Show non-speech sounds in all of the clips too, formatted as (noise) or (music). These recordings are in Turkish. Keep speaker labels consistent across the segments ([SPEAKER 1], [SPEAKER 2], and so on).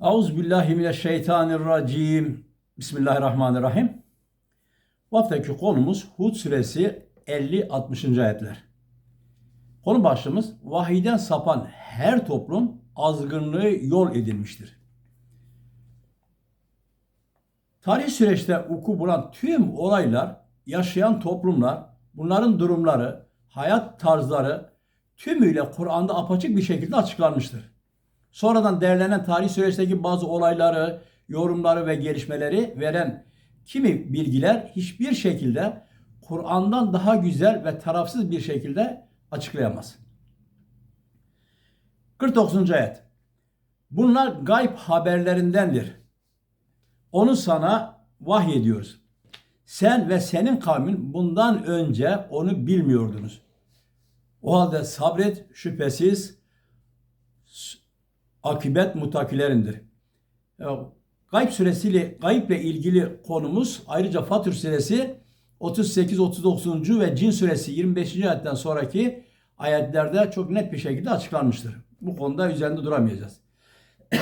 [SPEAKER 1] Euzubillahimineşşeytanirracim. Bismillahirrahmanirrahim. Bu haftaki konumuz Hud suresi 50-60. ayetler. Konu başlığımız vahiden sapan her toplum azgınlığı yol edilmiştir. Tarih süreçte vuku bulan tüm olaylar, yaşayan toplumlar, bunların durumları, hayat tarzları tümüyle Kur'an'da apaçık bir şekilde açıklanmıştır. Sonradan derlenen tarih süreçteki bazı olayları, yorumları ve gelişmeleri veren kimi bilgiler hiçbir şekilde Kur'an'dan daha güzel ve tarafsız bir şekilde açıklayamaz. 49. ayet. Bunlar gayb haberlerindendir. Onu sana vahyediyoruz. Sen ve senin kavmin bundan önce onu bilmiyordunuz. O halde sabret şüphesiz akibet mutakilerindir. Gayb suresiyle gayble ilgili konumuz ayrıca Fatır suresi 38 39. ve Cin suresi 25. ayetten sonraki ayetlerde çok net bir şekilde açıklanmıştır. Bu konuda üzerinde duramayacağız. (coughs)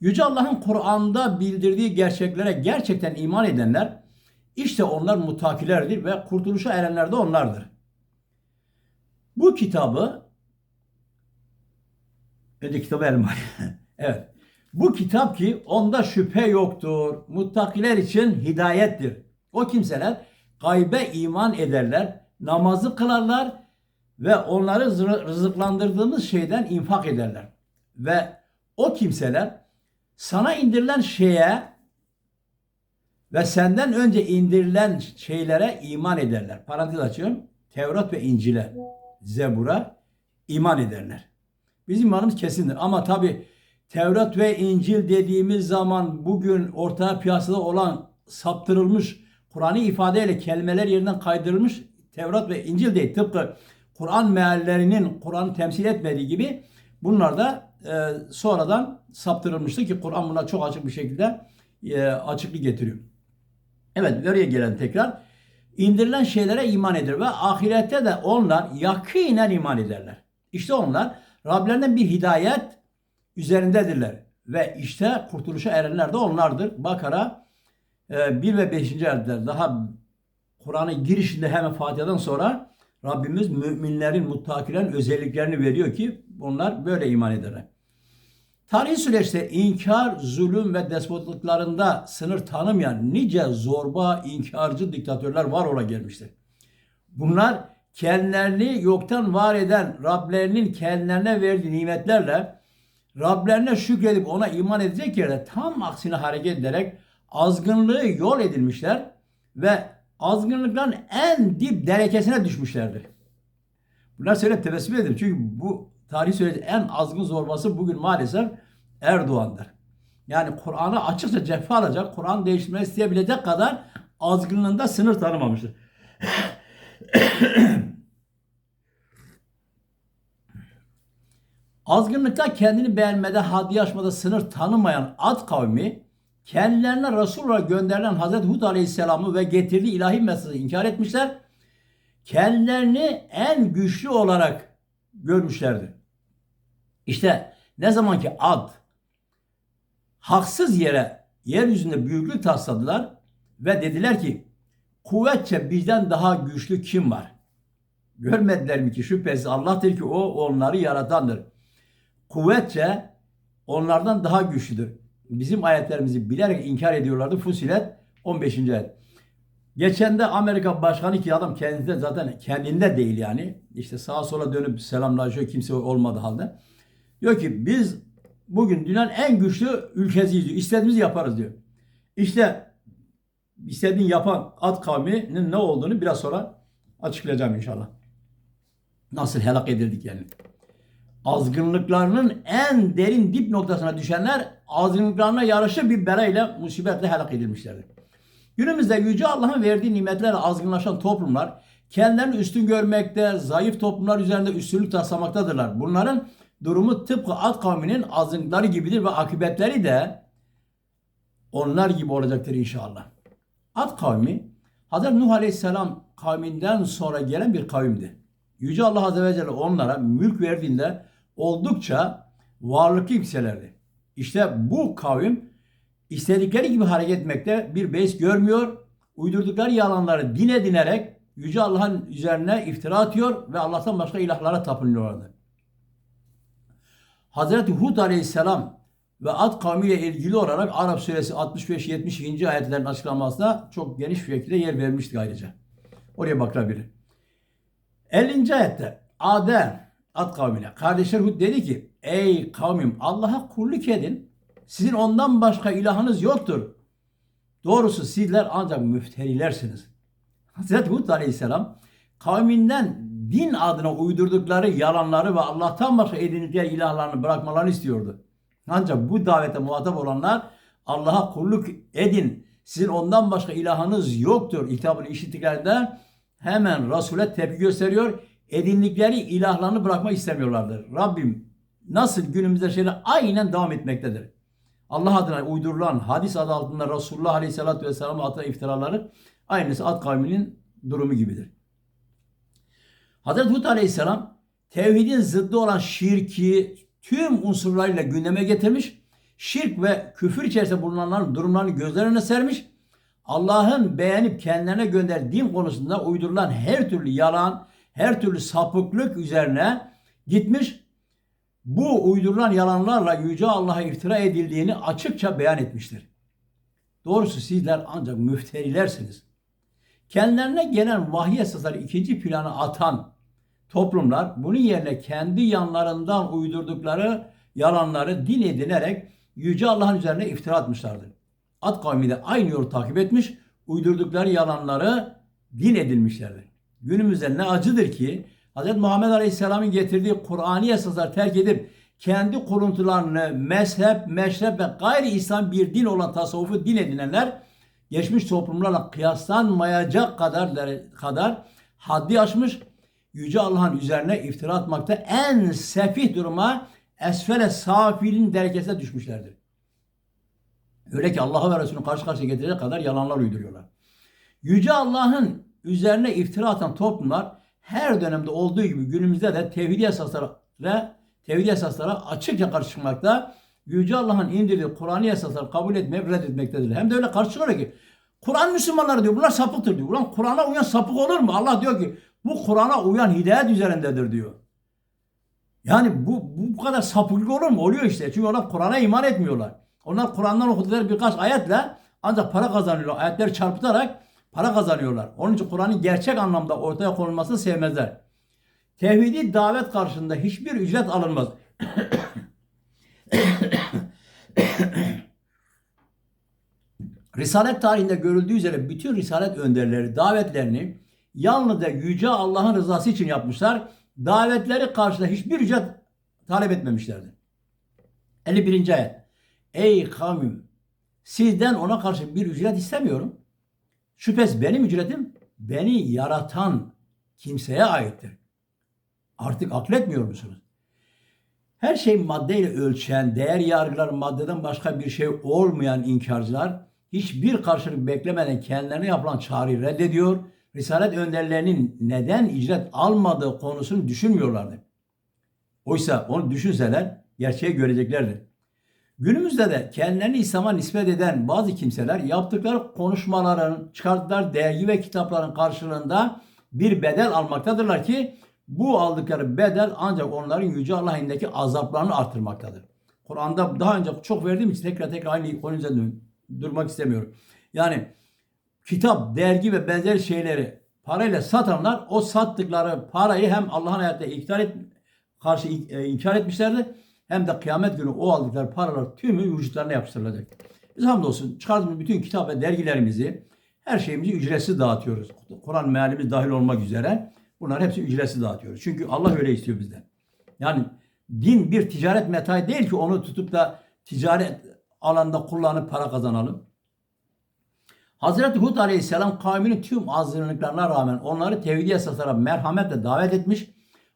[SPEAKER 1] Yüce Allah'ın Kur'an'da bildirdiği gerçeklere gerçekten iman edenler işte onlar mutakilerdir ve kurtuluşa erenler de onlardır. Bu kitabı Önce kitabı elma. (laughs) evet. Bu kitap ki onda şüphe yoktur. Muttakiler için hidayettir. O kimseler gaybe iman ederler, namazı kılarlar ve onları rızıklandırdığımız şeyden infak ederler. Ve o kimseler sana indirilen şeye ve senden önce indirilen şeylere iman ederler. Parantez açıyorum. Tevrat ve İncil'e, Zebur'a iman ederler. Bizim imanımız kesindir. Ama tabi Tevrat ve İncil dediğimiz zaman bugün ortaya piyasada olan saptırılmış Kur'an'ı ifadeyle kelimeler yerinden kaydırılmış Tevrat ve İncil değil. Tıpkı Kur'an meallerinin Kur'an'ı temsil etmediği gibi bunlar da e, sonradan saptırılmıştı ki Kur'an buna çok açık bir şekilde e, açıklık getiriyor. Evet oraya gelen tekrar indirilen şeylere iman eder ve ahirette de onlar yakinen iman ederler. İşte onlar Rablerinden bir hidayet üzerindedirler. Ve işte kurtuluşa erenler de onlardır. Bakara 1 e, ve 5. ayetler daha Kur'an'ın girişinde hemen Fatiha'dan sonra Rabbimiz müminlerin, muttakilerin özelliklerini veriyor ki bunlar böyle iman ederler. Tarihi süreçte inkar, zulüm ve despotluklarında sınır tanımayan nice zorba, inkarcı diktatörler var ola gelmiştir. Bunlar kendilerini yoktan var eden Rablerinin kendilerine verdiği nimetlerle Rablerine şükredip ona iman edecek yerde tam aksine hareket ederek azgınlığı yol edilmişler ve azgınlıkların en dip derekesine düşmüşlerdir. Bunlar söyle tebessüm ederim. Çünkü bu tarih süreci en azgın zorbası bugün maalesef Erdoğan'dır. Yani Kur'an'a açıkça cephe alacak, Kur'an değiştirmeyi isteyebilecek kadar azgınlığında sınır tanımamıştır. (coughs) Azgınlıkta kendini beğenmede, haddi aşmada sınır tanımayan Ad kavmi kendilerine Resul gönderilen Hazreti Hud Aleyhisselam'ı ve getirdiği ilahi mesajı inkar etmişler. Kendilerini en güçlü olarak görmüşlerdi. İşte ne zaman ki Ad haksız yere yeryüzünde büyüklük tasladılar ve dediler ki kuvvetçe bizden daha güçlü kim var? Görmediler mi ki şüphesiz Allah'tır ki o onları yaratandır kuvvetçe onlardan daha güçlüdür. Bizim ayetlerimizi bilerek inkar ediyorlardı. Fusilet 15. ayet. Geçen de Amerika Başkanı ki adam kendinde zaten kendinde değil yani. İşte sağa sola dönüp selamlaşıyor kimse olmadı halde. Diyor ki biz bugün dünyanın en güçlü ülkesiyiz diyor. İstediğimizi yaparız diyor. İşte istediğini yapan at kavminin ne olduğunu biraz sonra açıklayacağım inşallah. Nasıl helak edildik yani azgınlıklarının en derin dip noktasına düşenler azgınlıklarına yarışı bir belayla musibetle helak edilmişlerdir. Günümüzde Yüce Allah'ın verdiği nimetlerle azgınlaşan toplumlar kendilerini üstün görmekte, zayıf toplumlar üzerinde üstünlük taslamaktadırlar. Bunların durumu tıpkı Ad kavminin azgınlıkları gibidir ve akıbetleri de onlar gibi olacaktır inşallah. Ad kavmi Hz. Nuh Aleyhisselam kavminden sonra gelen bir kavimdi. Yüce Allah Azze ve Celle onlara mülk verdiğinde oldukça varlıklı kimselerdi. İşte bu kavim istedikleri gibi hareket etmekte bir beis görmüyor. Uydurdukları yalanları din edinerek Yüce Allah'ın üzerine iftira atıyor ve Allah'tan başka ilahlara tapınıyorlardı. Hazreti Hud aleyhisselam ve Ad kavmiyle ilgili olarak Arap suresi 65-72. ayetlerin açıklamasına çok geniş bir şekilde yer vermiştik ayrıca. Oraya bakabilir. 50. ayette Adem Ad kavmine kardeşler Hud dedi ki ey kavmim Allah'a kulluk edin. Sizin ondan başka ilahınız yoktur. Doğrusu sizler ancak müfterilersiniz. Hazreti Hud aleyhisselam kavminden din adına uydurdukları yalanları ve Allah'tan başka edindikleri ilahlarını bırakmalarını istiyordu. Ancak bu davete muhatap olanlar Allah'a kulluk edin. Sizin ondan başka ilahınız yoktur. Hitabını işittiklerinde hemen Resul'e tepki gösteriyor. Edindikleri ilahlarını bırakmak istemiyorlardır. Rabbim nasıl günümüzde şeyler aynen devam etmektedir. Allah adına uydurulan hadis adı altında Resulullah Aleyhisselatü Vesselam'a atılan iftiraları aynısı Ad kavminin durumu gibidir. Hazreti Hud Aleyhisselam tevhidin zıddı olan şirki tüm unsurlarıyla gündeme getirmiş. Şirk ve küfür içerisinde bulunanların durumlarını gözler önüne sermiş. Allah'ın beğenip kendilerine gönderdiği konusunda uydurulan her türlü yalan, her türlü sapıklık üzerine gitmiş. Bu uydurulan yalanlarla Yüce Allah'a iftira edildiğini açıkça beyan etmiştir. Doğrusu sizler ancak müfterilersiniz. Kendilerine gelen vahiy esasları ikinci plana atan toplumlar bunun yerine kendi yanlarından uydurdukları yalanları din edinerek Yüce Allah'ın üzerine iftira atmışlardır. At kavmi de aynı yolu takip etmiş, uydurdukları yalanları din edilmişlerdir. Günümüzde ne acıdır ki Hz. Muhammed Aleyhisselam'ın getirdiği Kur'an'i esaslar terk edip kendi kuruntularını mezhep, meşrep ve gayri İslam bir din olan tasavvufu din edinenler geçmiş toplumlarla kıyaslanmayacak kadar kadar haddi aşmış Yüce Allah'ın üzerine iftira atmakta en sefih duruma esfele safilin derecesine düşmüşlerdir. Öyle ki Allah'a ve Resulü'nü karşı karşıya getirecek kadar yalanlar uyduruyorlar. Yüce Allah'ın üzerine iftira atan toplumlar her dönemde olduğu gibi günümüzde de tevhid esaslara tevhid esaslara açıkça karşı çıkmakta. Yüce Allah'ın indirdiği Kur'an'ı esasları kabul etmeyip reddetmektedir. Hem de öyle karşı çıkıyor ki Kur'an Müslümanları diyor bunlar sapıktır diyor. Ulan Kur'an'a uyan sapık olur mu? Allah diyor ki bu Kur'an'a uyan hidayet üzerindedir diyor. Yani bu, bu kadar sapıklık olur mu? Oluyor işte. Çünkü onlar Kur'an'a iman etmiyorlar. Onlar Kur'an'dan okudukları birkaç ayetle ancak para kazanıyorlar. Ayetleri çarpıtarak para kazanıyorlar. Onun için Kur'an'ın gerçek anlamda ortaya konulmasını sevmezler. Tevhidi davet karşısında hiçbir ücret alınmaz. (coughs) Risalet tarihinde görüldüğü üzere bütün Risalet önderleri davetlerini yalnızca Yüce Allah'ın rızası için yapmışlar. Davetleri karşısında hiçbir ücret talep etmemişlerdi. 51. ayet. Ey kavmim sizden ona karşı bir ücret istemiyorum. Şüphesiz benim ücretim beni yaratan kimseye aittir. Artık akletmiyor musunuz? Her şey maddeyle ölçen, değer yargılar maddeden başka bir şey olmayan inkarcılar hiçbir karşılık beklemeden kendilerine yapılan çağrıyı reddediyor. Risalet önderlerinin neden icret almadığı konusunu düşünmüyorlardı. Oysa onu düşünseler gerçeği göreceklerdi. Günümüzde de kendilerini İslam'a nispet eden bazı kimseler yaptıkları konuşmaların, çıkarttıkları dergi ve kitapların karşılığında bir bedel almaktadırlar ki bu aldıkları bedel ancak onların Yüce Allah indeki azaplarını artırmaktadır. Kur'an'da daha önce çok verdiğim için tekrar tekrar aynı konu üzerinde durmak istemiyorum. Yani kitap, dergi ve benzer şeyleri parayla satanlar o sattıkları parayı hem Allah'ın ayette inkar et, karşı inkar etmişlerdi hem de kıyamet günü o aldıkları paralar tümü vücutlarına yapıştırılacak. Biz hamdolsun çıkardığımız bütün kitap ve dergilerimizi her şeyimizi ücretsiz dağıtıyoruz. Kur'an mealimiz dahil olmak üzere bunlar hepsi ücretsiz dağıtıyoruz. Çünkü Allah öyle istiyor bizden. Yani din bir ticaret metayı değil ki onu tutup da ticaret alanda kullanıp para kazanalım. Hazreti Hud Aleyhisselam kavminin tüm azgınlıklarına rağmen onları tevhid esaslara merhametle davet etmiş.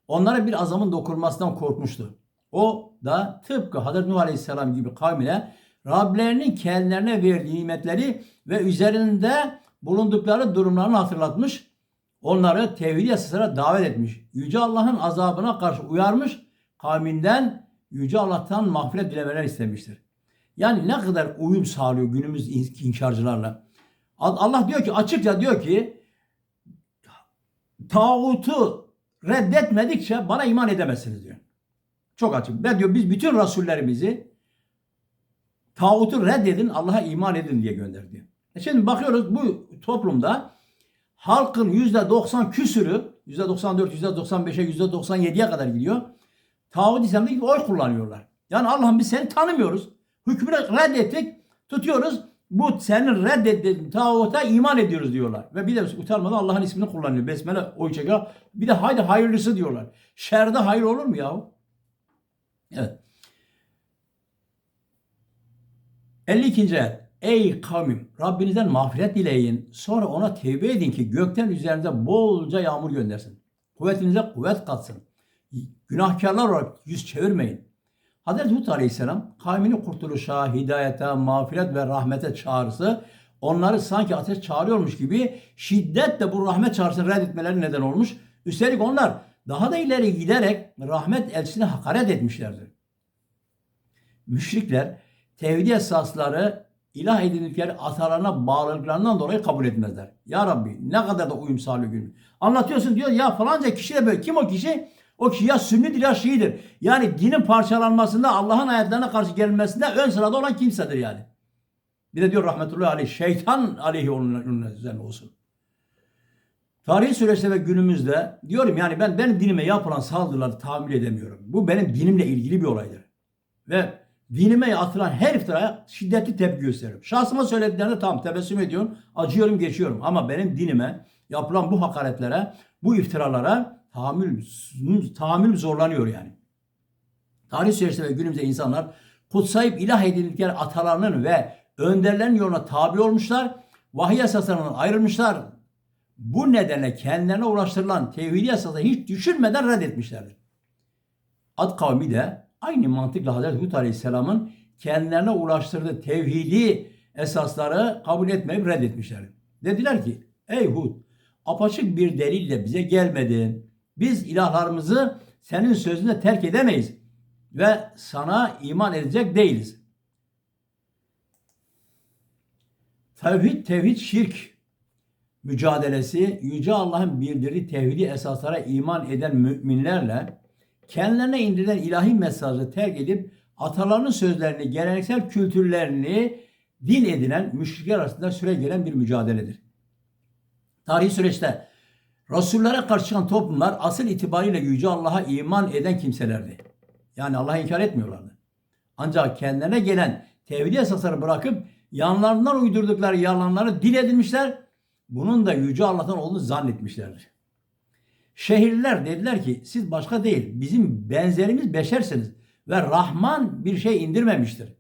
[SPEAKER 1] Onlara bir azamın dokunmasından korkmuştu. O da tıpkı Hazreti Nuh Aleyhisselam gibi kavmine Rablerinin kendilerine verdiği nimetleri ve üzerinde bulundukları durumlarını hatırlatmış. Onları tevhid yasasına davet etmiş. Yüce Allah'ın azabına karşı uyarmış. Kavminden Yüce Allah'tan mağfiret dilemeler istemiştir. Yani ne kadar uyum sağlıyor günümüz in- inkarcılarla. Al- Allah diyor ki açıkça diyor ki tağutu reddetmedikçe bana iman edemezsiniz diyor. Çok açık. Ben diyor biz bütün rasullerimizi tağutu reddedin Allah'a iman edin diye gönderdi. E şimdi bakıyoruz bu toplumda halkın yüzde 90 küsürü yüzde 94, yüzde 95'e, yüzde 97'ye kadar gidiyor. Tağut İslam'da oy kullanıyorlar. Yani Allah'ım biz seni tanımıyoruz. Hükmünü reddettik. Tutuyoruz. Bu senin reddettiğin tağuta iman ediyoruz diyorlar. Ve bir de utanmadan Allah'ın ismini kullanıyor. Besmele oy çekiyor. Bir de haydi hayırlısı diyorlar. Şerde hayır olur mu yahu? Evet. 52. ayet. Ey kavmim Rabbinizden mağfiret dileyin. Sonra ona tevbe edin ki gökten üzerinize bolca yağmur göndersin. Kuvvetinize kuvvet katsın. Günahkarlar olarak yüz çevirmeyin. Hazreti Hud Aleyhisselam kavmini kurtuluşa, hidayete, mağfiret ve rahmete çağrısı onları sanki ateş çağırıyormuş gibi şiddetle bu rahmet çağrısını reddetmeleri neden olmuş. Üstelik onlar daha da ileri giderek rahmet elçisine hakaret etmişlerdir. Müşrikler tevhid esasları ilah edindikleri atalarına bağlılıklarından dolayı kabul etmezler. Ya Rabbi ne kadar da uyum sağlıyor günümüz. Anlatıyorsun diyor ya falanca kişi de böyle. Kim o kişi? O kişi ya sünnidir ya şiidir. Yani dinin parçalanmasında Allah'ın ayetlerine karşı gelmesinde ön sırada olan kimsedir yani. Bir de diyor rahmetullahi aleyh şeytan aleyhi onun, üzerine olsun. Tarihi süreçte ve günümüzde diyorum yani ben benim dinime yapılan saldırıları tahammül edemiyorum. Bu benim dinimle ilgili bir olaydır. Ve dinime atılan her iftiraya şiddetli tepki gösteriyorum. Şahsıma söylediklerinde tamam tebessüm ediyorum, acıyorum, geçiyorum. Ama benim dinime yapılan bu hakaretlere, bu iftiralara tahammül, tahammül zorlanıyor yani. Tarih süreçte ve günümüzde insanlar kutsayıp ilah edindikleri atalarının ve önderlerin yoluna tabi olmuşlar. Vahiy esaslarından ayrılmışlar. Bu nedenle kendilerine ulaştırılan tevhidi yasası hiç düşünmeden reddetmişlerdir. Ad kavmi de aynı mantıkla Hazreti Hud Aleyhisselam'ın kendilerine ulaştırdığı tevhidi esasları kabul etmeyip reddetmişlerdir. Dediler ki ey Hud apaçık bir delille bize gelmedin. Biz ilahlarımızı senin sözünde terk edemeyiz ve sana iman edecek değiliz. Tevhid, tevhid, şirk mücadelesi Yüce Allah'ın bildirdiği tevhidi esaslara iman eden müminlerle kendilerine indirilen ilahi mesajı terk edip atalarının sözlerini, geleneksel kültürlerini din edinen müşrikler arasında süre gelen bir mücadeledir. Tarihi süreçte Resullere karşı çıkan toplumlar asıl itibariyle Yüce Allah'a iman eden kimselerdi. Yani Allah'ı inkar etmiyorlardı. Ancak kendilerine gelen tevhid esasları bırakıp yanlarından uydurdukları yalanları dil edinmişler. Bunun da Yüce Allah'tan olduğunu zannetmişlerdir. Şehirliler dediler ki siz başka değil bizim benzerimiz beşersiniz ve Rahman bir şey indirmemiştir.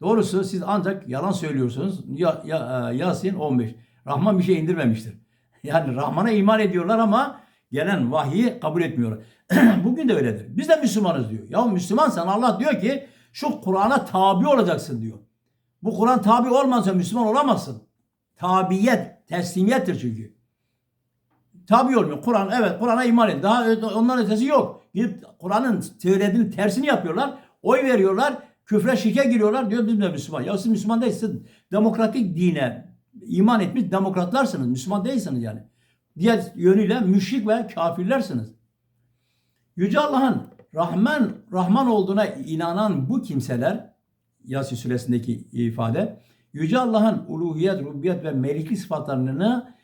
[SPEAKER 1] Doğrusu siz ancak yalan söylüyorsunuz. Ya, ya, Yasin 15. Rahman bir şey indirmemiştir. Yani Rahman'a iman ediyorlar ama gelen vahyi kabul etmiyorlar. (clears throat) Bugün de öyledir. Biz de Müslümanız diyor. Ya Müslümansan Allah diyor ki şu Kur'an'a tabi olacaksın diyor. Bu Kur'an tabi olmazsa Müslüman olamazsın. Tabiyet, teslimiyettir çünkü. Tabi olmuyor. Kur'an evet Kur'an'a iman edin. Daha onların ötesi yok. Gidip Kur'an'ın söylediğinin tersini yapıyorlar. Oy veriyorlar. Küfre şirke giriyorlar. Diyor biz de Müslüman. Ya siz Müslüman değilsiniz. Demokratik dine iman etmiş demokratlarsınız. Müslüman değilsiniz yani. Diğer yönüyle müşrik ve kafirlersiniz. Yüce Allah'ın Rahman Rahman olduğuna inanan bu kimseler Yasin suresindeki ifade Yüce Allah'ın uluhiyet, rububiyet ve melikli sıfatlarını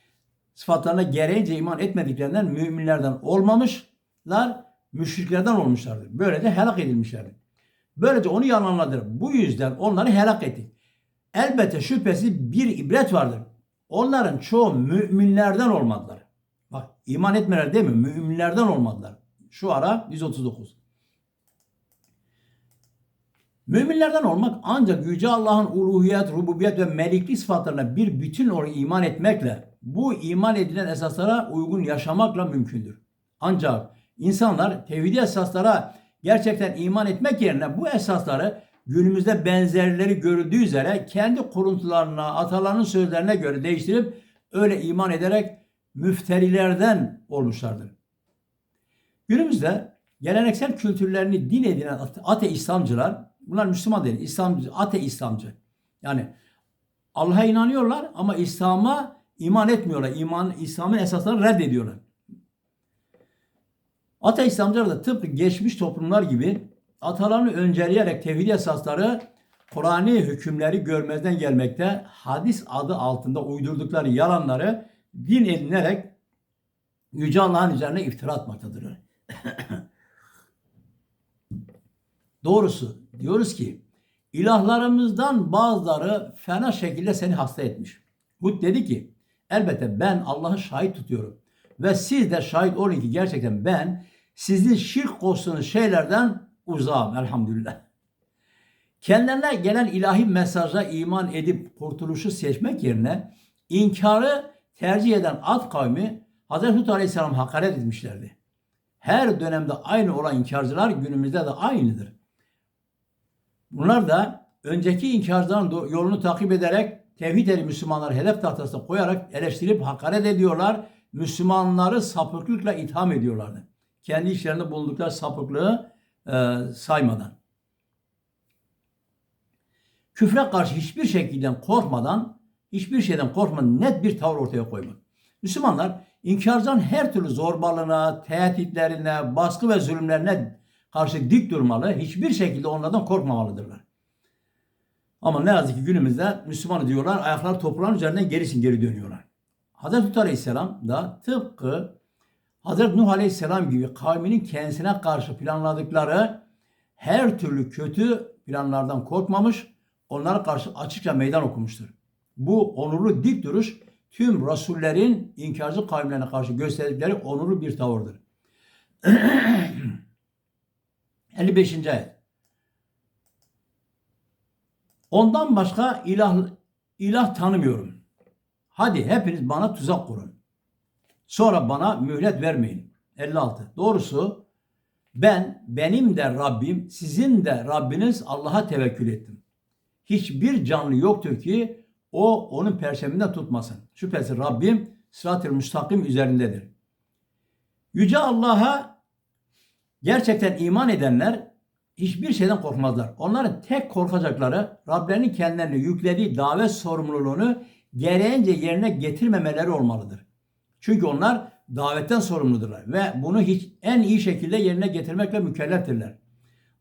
[SPEAKER 1] sıfatlarına gereğince iman etmediklerinden müminlerden olmamışlar, müşriklerden olmuşlardır. Böylece helak edilmişlerdir. Böylece onu yalanladır. Bu yüzden onları helak ettik. Elbette şüphesiz bir ibret vardır. Onların çoğu müminlerden olmadılar. Bak iman etmeler değil mi? Müminlerden olmadılar. Şu ara 139. Müminlerden olmak ancak Yüce Allah'ın uluhiyet, rububiyet ve melikli sıfatlarına bir bütün olarak iman etmekle bu iman edilen esaslara uygun yaşamakla mümkündür. Ancak insanlar tevhidi esaslara gerçekten iman etmek yerine bu esasları günümüzde benzerleri görüldüğü üzere kendi kuruntularına, atalarının sözlerine göre değiştirip öyle iman ederek müfterilerden olmuşlardır. Günümüzde Geleneksel kültürlerini din edinen ate- İslamcılar, bunlar Müslüman değil, İslamcı, ate İslamcı. Yani Allah'a inanıyorlar ama İslam'a iman etmiyorlar. İman, İslam'ın esaslarını reddediyorlar. Ate İslamcılar da tıpkı geçmiş toplumlar gibi atalarını önceleyerek tevhid esasları Kur'an'ı hükümleri görmezden gelmekte, hadis adı altında uydurdukları yalanları din edinerek Yüce Allah'ın üzerine iftira atmaktadırlar. (coughs) Doğrusu diyoruz ki ilahlarımızdan bazıları fena şekilde seni hasta etmiş. Hud dedi ki elbette ben Allah'ı şahit tutuyorum. Ve siz de şahit olun ki gerçekten ben sizin şirk koştuğunuz şeylerden uzağım elhamdülillah. Kendilerine gelen ilahi mesaja iman edip kurtuluşu seçmek yerine inkarı tercih eden Ad kavmi Hz. Hud Aleyhisselam hakaret etmişlerdi. Her dönemde aynı olan inkarcılar günümüzde de aynıdır. Bunlar da önceki inkarcıların yolunu takip ederek tevhid ehli Müslümanları hedef tahtasına koyarak eleştirip hakaret ediyorlar. Müslümanları sapıklıkla itham ediyorlardı. Kendi işlerinde bulundukları sapıklığı e, saymadan. Küfre karşı hiçbir şekilde korkmadan, hiçbir şeyden korkmadan net bir tavır ortaya koymak. Müslümanlar inkarcıların her türlü zorbalığına, tehditlerine, baskı ve zulümlerine karşı dik durmalı, hiçbir şekilde onlardan korkmamalıdırlar. Ama ne yazık ki günümüzde Müslüman diyorlar, ayakları toprağın üzerinden gerisin geri dönüyorlar. Hazreti Hud Aleyhisselam da tıpkı Hazreti Nuh Aleyhisselam gibi kavminin kendisine karşı planladıkları her türlü kötü planlardan korkmamış, onlara karşı açıkça meydan okumuştur. Bu onurlu dik duruş tüm Rasullerin inkarcı kavimlerine karşı gösterdikleri onurlu bir tavırdır. (clears throat) 55. ayet. Ondan başka ilah ilah tanımıyorum. Hadi hepiniz bana tuzak kurun. Sonra bana mühlet vermeyin. 56. Doğrusu ben benim de Rabbim, sizin de Rabbiniz Allah'a tevekkül ettim. Hiçbir canlı yoktur ki o onun perşeminden tutmasın. Şüphesiz Rabbim sırat-ı müstakim üzerindedir. Yüce Allah'a gerçekten iman edenler hiçbir şeyden korkmazlar. Onların tek korkacakları Rablerinin kendilerine yüklediği davet sorumluluğunu gereğince yerine getirmemeleri olmalıdır. Çünkü onlar davetten sorumludurlar ve bunu hiç en iyi şekilde yerine getirmekle mükelleftirler.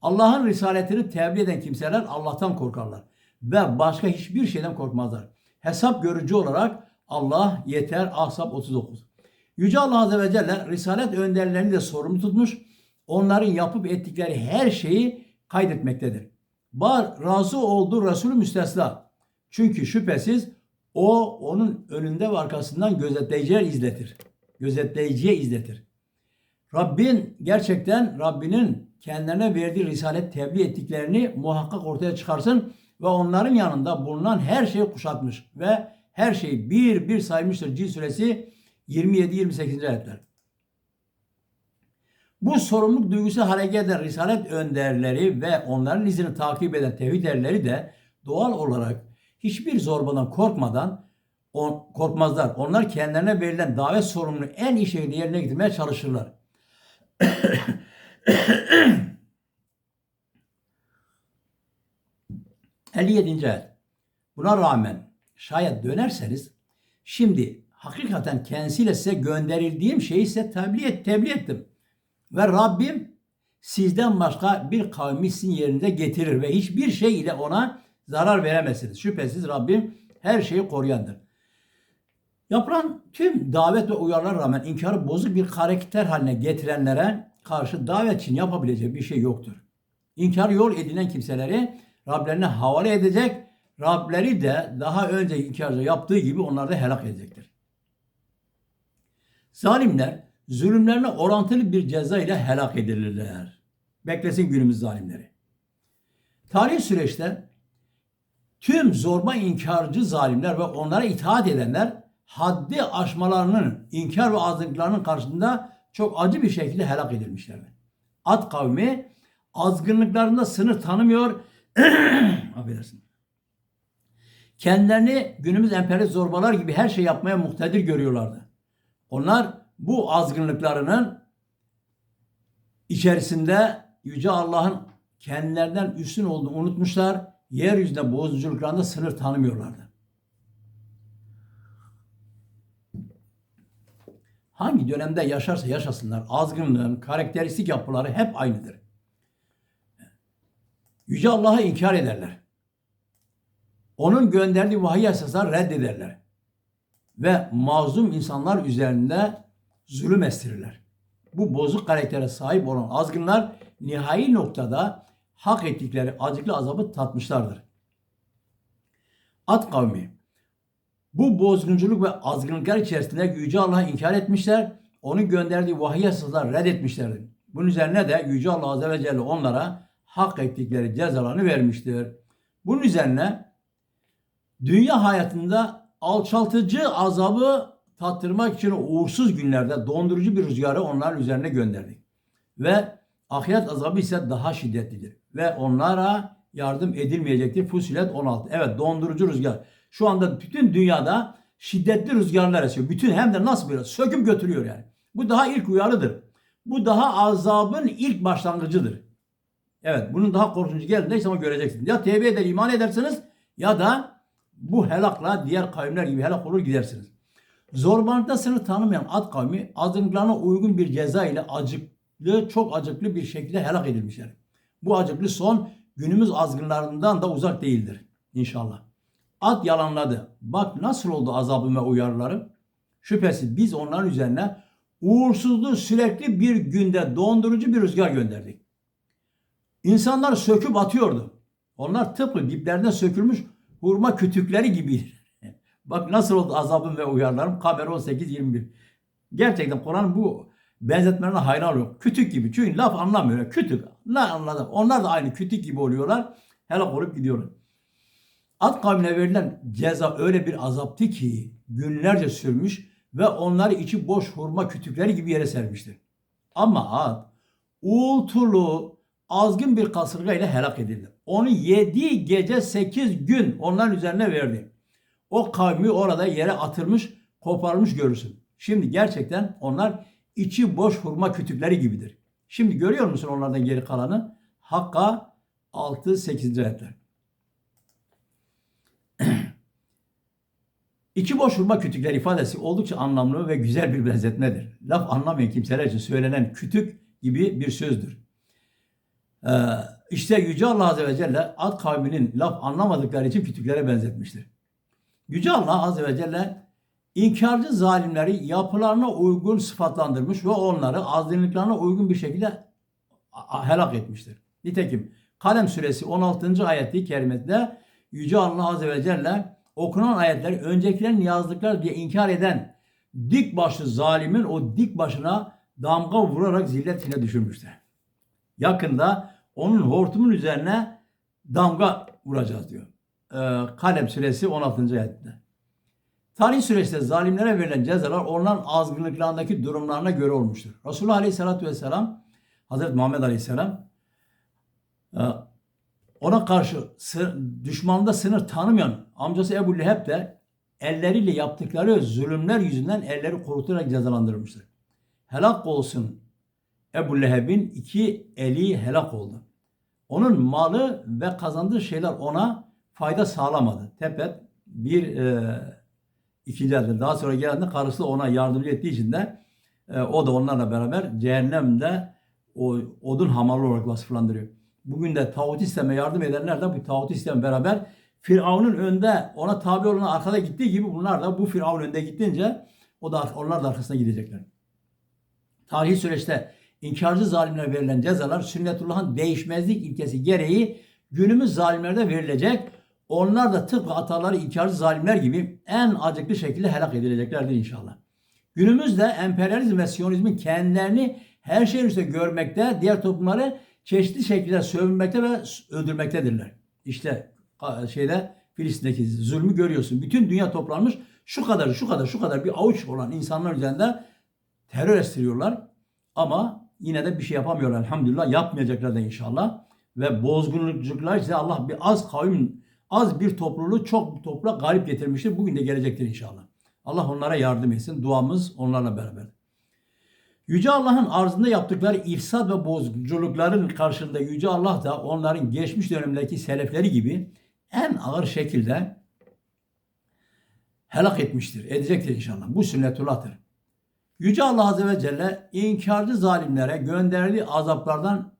[SPEAKER 1] Allah'ın risaletini tebliğ eden kimseler Allah'tan korkarlar ve başka hiçbir şeyden korkmazlar. Hesap görücü olarak Allah yeter. Ahzab 39. Yüce Allah Azze ve Celle risalet önderlerini de sorumlu tutmuş. Onların yapıp ettikleri her şeyi kaydetmektedir. Bar razı olduğu Resulü müstesna. Çünkü şüphesiz o onun önünde ve arkasından gözetleyiciler izletir. Gözetleyiciye izletir. Rabbin gerçekten Rabbinin kendilerine verdiği risalet tebliğ ettiklerini muhakkak ortaya çıkarsın ve onların yanında bulunan her şeyi kuşatmış ve her şeyi bir bir saymıştır. Cin suresi 27-28. ayetler. Bu sorumluluk duygusu hareket eden risalet önderleri ve onların izini takip eden tevhid erleri de doğal olarak hiçbir zorbadan korkmadan on, korkmazlar. Onlar kendilerine verilen davet sorumluluğunu en iyi şekilde yerine getirmeye çalışırlar. (clears throat) ...57. ayet. Buna rağmen şayet dönerseniz... ...şimdi hakikaten kendisiyle size gönderildiğim şeyi size tebliğ, et, tebliğ ettim. Ve Rabbim sizden başka bir kavmi sizin yerinde getirir ve hiçbir şey ile ona zarar veremezsiniz. Şüphesiz Rabbim her şeyi koruyandır. Yapılan tüm davet ve uyarılara rağmen inkarı bozuk bir karakter haline getirenlere karşı davet için yapabileceği bir şey yoktur. İnkar yol edinen kimseleri Rablerine havale edecek, Rableri de daha önce inkarda yaptığı gibi onları da helak edecektir. Zalimler zulümlerine orantılı bir ceza ile helak edilirler. Beklesin günümüz zalimleri. Tarih süreçte tüm zorba inkarcı zalimler ve onlara itaat edenler haddi aşmalarının, inkar ve azgınlıklarının karşısında çok acı bir şekilde helak edilmişlerdir. Ad kavmi azgınlıklarında sınır tanımıyor. (clears throat) Affedersin. Kendilerini günümüz emperyalist zorbalar gibi her şey yapmaya muhtedir görüyorlardı. Onlar bu azgınlıklarının içerisinde Yüce Allah'ın kendilerinden üstün olduğunu unutmuşlar. Yeryüzünde bozuculuklarında sınır tanımıyorlardı. Hangi dönemde yaşarsa yaşasınlar azgınlığın karakteristik yapıları hep aynıdır. Yüce Allah'ı inkar ederler. Onun gönderdiği vahiy esaslar reddederler. Ve mazlum insanlar üzerinde zulüm estirirler. Bu bozuk karaktere sahip olan azgınlar nihai noktada hak ettikleri acıklı azabı tatmışlardır. At kavmi bu bozgunculuk ve azgınlıklar içerisinde Yüce Allah'ı inkar etmişler, onun gönderdiği vahiy esasları reddetmişlerdir. Bunun üzerine de Yüce Allah Azze ve Celle onlara hak ettikleri cezalarını vermiştir. Bunun üzerine dünya hayatında alçaltıcı azabı tattırmak için uğursuz günlerde dondurucu bir rüzgarı onların üzerine gönderdik. Ve ahiret azabı ise daha şiddetlidir. Ve onlara yardım edilmeyecektir. Fusilet 16. Evet dondurucu rüzgar. Şu anda bütün dünyada şiddetli rüzgarlar esiyor. Bütün hem de nasıl böyle söküp götürüyor yani. Bu daha ilk uyarıdır. Bu daha azabın ilk başlangıcıdır. Evet bunun daha korkunç geldiğinde ama göreceksiniz. Ya tevbe eder iman edersiniz ya da bu helakla diğer kavimler gibi helak olur gidersiniz. Zorbalıkta sınır tanımayan Ad kavmi azınlıklarına uygun bir ceza ile acıklı, çok acıklı bir şekilde helak edilmişler. Bu acıklı son günümüz azgınlarından da uzak değildir inşallah. Ad yalanladı. Bak nasıl oldu azabım ve uyarılarım. Şüphesiz biz onların üzerine uğursuzluğu sürekli bir günde dondurucu bir rüzgar gönderdik. İnsanlar söküp atıyordu. Onlar tıpkı diplerine sökülmüş hurma kütükleri gibi. (laughs) Bak nasıl oldu azabım ve uyarılarım. Kamer 18-21. Gerçekten Kur'an bu benzetmelerine hayran oluyor. Kütük gibi. Çünkü laf anlamıyor. Kütük. Ne anladım? Onlar da aynı kütük gibi oluyorlar. Helak olup gidiyorlar. Ad kavmine verilen ceza öyle bir azaptı ki günlerce sürmüş ve onları içi boş hurma kütükleri gibi yere sermiştir. Ama Ad uğultulu azgın bir kasırga ile helak edildi. Onu yedi gece sekiz gün onların üzerine verdi. O kavmi orada yere atılmış, koparılmış görürsün. Şimdi gerçekten onlar içi boş hurma kütükleri gibidir. Şimdi görüyor musun onlardan geri kalanı? Hakka 6-8. ayetler. (clears throat) İçi boş hurma kütükler ifadesi oldukça anlamlı ve güzel bir benzetmedir. Laf anlamayan kimseler için söylenen kütük gibi bir sözdür. Ee, işte Yüce Allah Azze ve Celle Ad kavminin laf anlamadıkları için kütüklere benzetmiştir. Yüce Allah Azze ve Celle inkarcı zalimleri yapılarına uygun sıfatlandırmış ve onları azınlıklarına uygun bir şekilde helak etmiştir. Nitekim Kalem suresi 16. ayeti kerimede Yüce Allah Azze ve Celle okunan ayetleri öncekilerin yazdıkları diye inkar eden dik başlı zalimin o dik başına damga vurarak zilletine düşürmüştür. Yakında onun hortumun üzerine damga vuracağız diyor. Ee, Kalem suresi 16. ayette. Tarih süreçte zalimlere verilen cezalar onların azgınlıklarındaki durumlarına göre olmuştur. Resulullah Aleyhisselatü Vesselam, Hazreti Muhammed Aleyhisselam e, ona karşı düşmanda sınır tanımayan amcası Ebu Leheb de elleriyle yaptıkları zulümler yüzünden elleri kurutarak cezalandırılmıştır. Helak olsun Ebu Leheb'in iki eli helak oldu. Onun malı ve kazandığı şeyler ona fayda sağlamadı. Tepet bir e, ikinci elde daha sonra geldiğinde karısı ona yardımcı ettiği için de e, o da onlarla beraber cehennemde o odun hamalı olarak vasıflandırıyor. Bugün de tağut isteme yardım edenler de bu tağut isteme beraber Firavun'un önde ona tabi olan arkada gittiği gibi bunlar da bu Firavun önde gittiğince o da onlar da arkasına gidecekler. Tarihi süreçte inkarcı zalimlere verilen cezalar sünnetullah'ın değişmezlik ilkesi gereği günümüz zalimlerde verilecek. Onlar da tıpkı ataları inkarcı zalimler gibi en acıklı şekilde helak edileceklerdir inşallah. Günümüzde emperyalizm ve siyonizmin kendilerini her şeyin üstünde görmekte, diğer toplumları çeşitli şekilde sövülmekte ve öldürmektedirler. İşte şeyde Filistin'deki zulmü görüyorsun. Bütün dünya toplanmış şu kadar şu kadar şu kadar bir avuç olan insanlar üzerinde terör estiriyorlar. Ama yine de bir şey yapamıyorlar elhamdülillah. Yapmayacaklar da inşallah. Ve bozgunlukçular ise Allah bir az kavim, az bir topluluğu çok bir topluluğa galip getirmiştir. Bugün de gelecektir inşallah. Allah onlara yardım etsin. Duamız onlarla beraber. Yüce Allah'ın arzında yaptıkları ifsad ve bozuculukların karşılığında Yüce Allah da onların geçmiş dönemdeki selefleri gibi en ağır şekilde helak etmiştir. Edecektir inşallah. Bu sünnetullah'tır. Yüce Allah Azze ve Celle inkarcı zalimlere gönderdiği azaplardan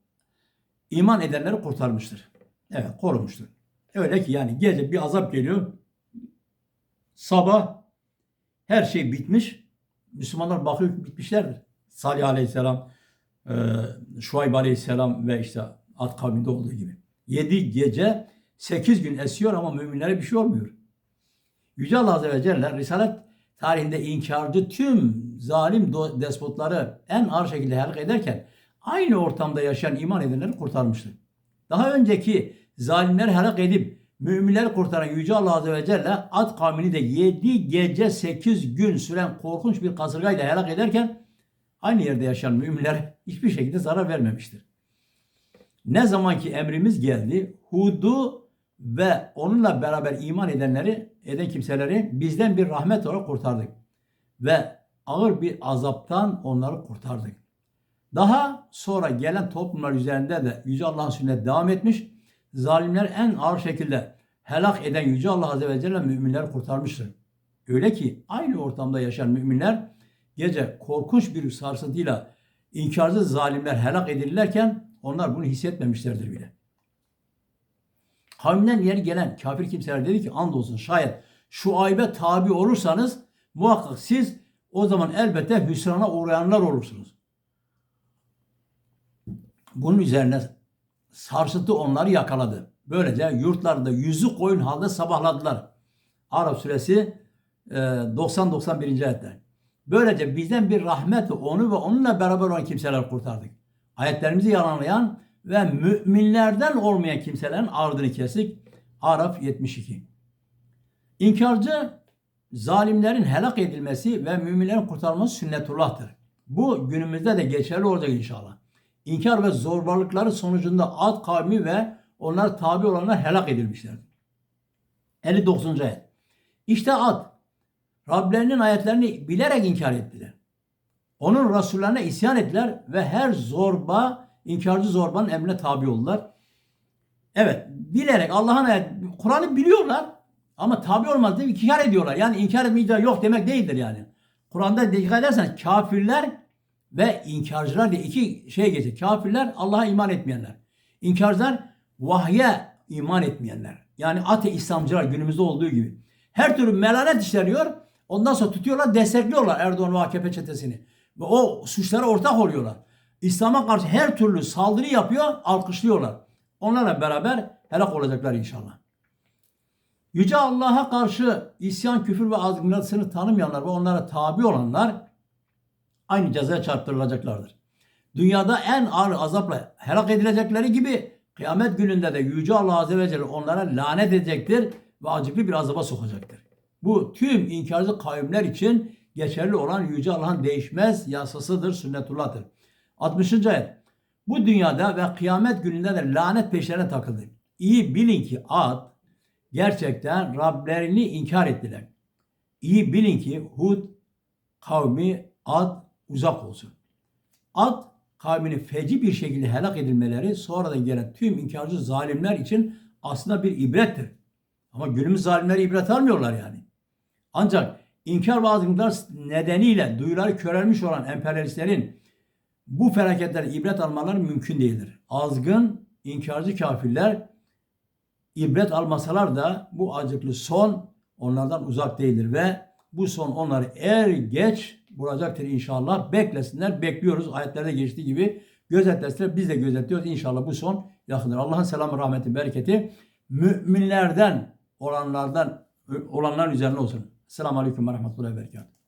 [SPEAKER 1] iman edenleri kurtarmıştır. Evet korumuştur. Öyle ki yani gece bir azap geliyor. Sabah her şey bitmiş. Müslümanlar bakıyor ki bitmişlerdir. Salih Aleyhisselam, e, Şuayb Aleyhisselam ve işte Ad kavminde olduğu gibi. Yedi gece sekiz gün esiyor ama müminlere bir şey olmuyor. Yüce Allah Azze ve Celle Risalet tarihinde inkarcı tüm zalim despotları en ağır şekilde helak ederken aynı ortamda yaşayan iman edenleri kurtarmıştır. Daha önceki zalimleri helak edip müminleri kurtaran Yüce Allah Azze ve Celle Ad kavmini de 7 gece 8 gün süren korkunç bir kasırgayla helak ederken aynı yerde yaşayan müminlere hiçbir şekilde zarar vermemiştir. Ne zaman ki emrimiz geldi, Hud'u ve onunla beraber iman edenleri, eden kimseleri bizden bir rahmet olarak kurtardık. Ve ağır bir azaptan onları kurtardık. Daha sonra gelen toplumlar üzerinde de Yüce Allah'ın sünneti devam etmiş. Zalimler en ağır şekilde helak eden Yüce Allah Azze ve Celle müminleri kurtarmıştır. Öyle ki aynı ortamda yaşayan müminler gece korkunç bir sarsıntıyla inkarsız zalimler helak edilirlerken onlar bunu hissetmemişlerdir bile. Kavminden ileri gelen kafir kimseler dedi ki andolsun şayet şu aybe tabi olursanız muhakkak siz o zaman elbette hüsrana uğrayanlar olursunuz. Bunun üzerine sarsıntı onları yakaladı. Böylece yurtlarında yüzü koyun halde sabahladılar. Arap suresi e, 90-91. ayetler. Böylece bizden bir rahmet onu ve onunla beraber olan kimseler kurtardık. Ayetlerimizi yalanlayan ve müminlerden olmayan kimselerin ardını kestik. Araf 72. İnkarcı zalimlerin helak edilmesi ve müminlerin kurtarılması sünnetullah'tır. Bu günümüzde de geçerli olacak inşallah. İnkar ve zorbalıkları sonucunda Ad kavmi ve onlar tabi olanlar helak edilmişlerdir. 59. ayet. İşte Ad, Rablerinin ayetlerini bilerek inkar ettiler. Onun Resullerine isyan ettiler ve her zorba, inkarcı zorbanın emrine tabi oldular. Evet, bilerek Allah'ın ayet, Kur'an'ı biliyorlar ama tabi olmaz diye inkar ediyorlar. Yani inkar etme yok demek değildir yani. Kur'an'da dikkat edersen kafirler ve inkarcılar diye iki şey geçiyor. Kafirler Allah'a iman etmeyenler. İnkarcılar vahye iman etmeyenler. Yani ate İslamcılar günümüzde olduğu gibi. Her türlü melanet işleniyor. Ondan sonra tutuyorlar, destekliyorlar Erdoğan ve AKP çetesini. Ve o suçlara ortak oluyorlar. İslam'a karşı her türlü saldırı yapıyor, alkışlıyorlar. Onlarla beraber helak olacaklar inşallah. Yüce Allah'a karşı isyan, küfür ve azgınlığını tanımayanlar ve onlara tabi olanlar aynı cezaya çarptırılacaklardır. Dünyada en ağır azapla helak edilecekleri gibi kıyamet gününde de Yüce Allah Azze ve Celle onlara lanet edecektir ve acıklı bir azaba sokacaktır. Bu tüm inkarcı kavimler için geçerli olan Yüce Allah'ın değişmez yasasıdır, sünnetullah'tır. 60. ayet. Bu dünyada ve kıyamet gününde de lanet peşlerine takıldı. İyi bilin ki Ad gerçekten Rablerini inkar ettiler. İyi bilin ki Hud kavmi Ad uzak olsun. Ad kavminin feci bir şekilde helak edilmeleri sonradan gelen tüm inkarcı zalimler için aslında bir ibrettir. Ama günümüz zalimleri ibret almıyorlar yani. Ancak inkar ve azgınlıklar nedeniyle duyuları körelmiş olan emperyalistlerin bu felaketlerden ibret almaları mümkün değildir. Azgın, inkarcı kafirler ibret almasalar da bu acıklı son onlardan uzak değildir ve bu son onları er geç vuracaktır inşallah. Beklesinler, bekliyoruz. Ayetlerde geçtiği gibi gözetlesinler. Biz de gözetliyoruz. İnşallah bu son yakındır. Allah'ın selamı, rahmeti, bereketi müminlerden olanlardan olanlar üzerine olsun. Selamun Aleyküm ve Rahmetullahi ve Berekatuhu.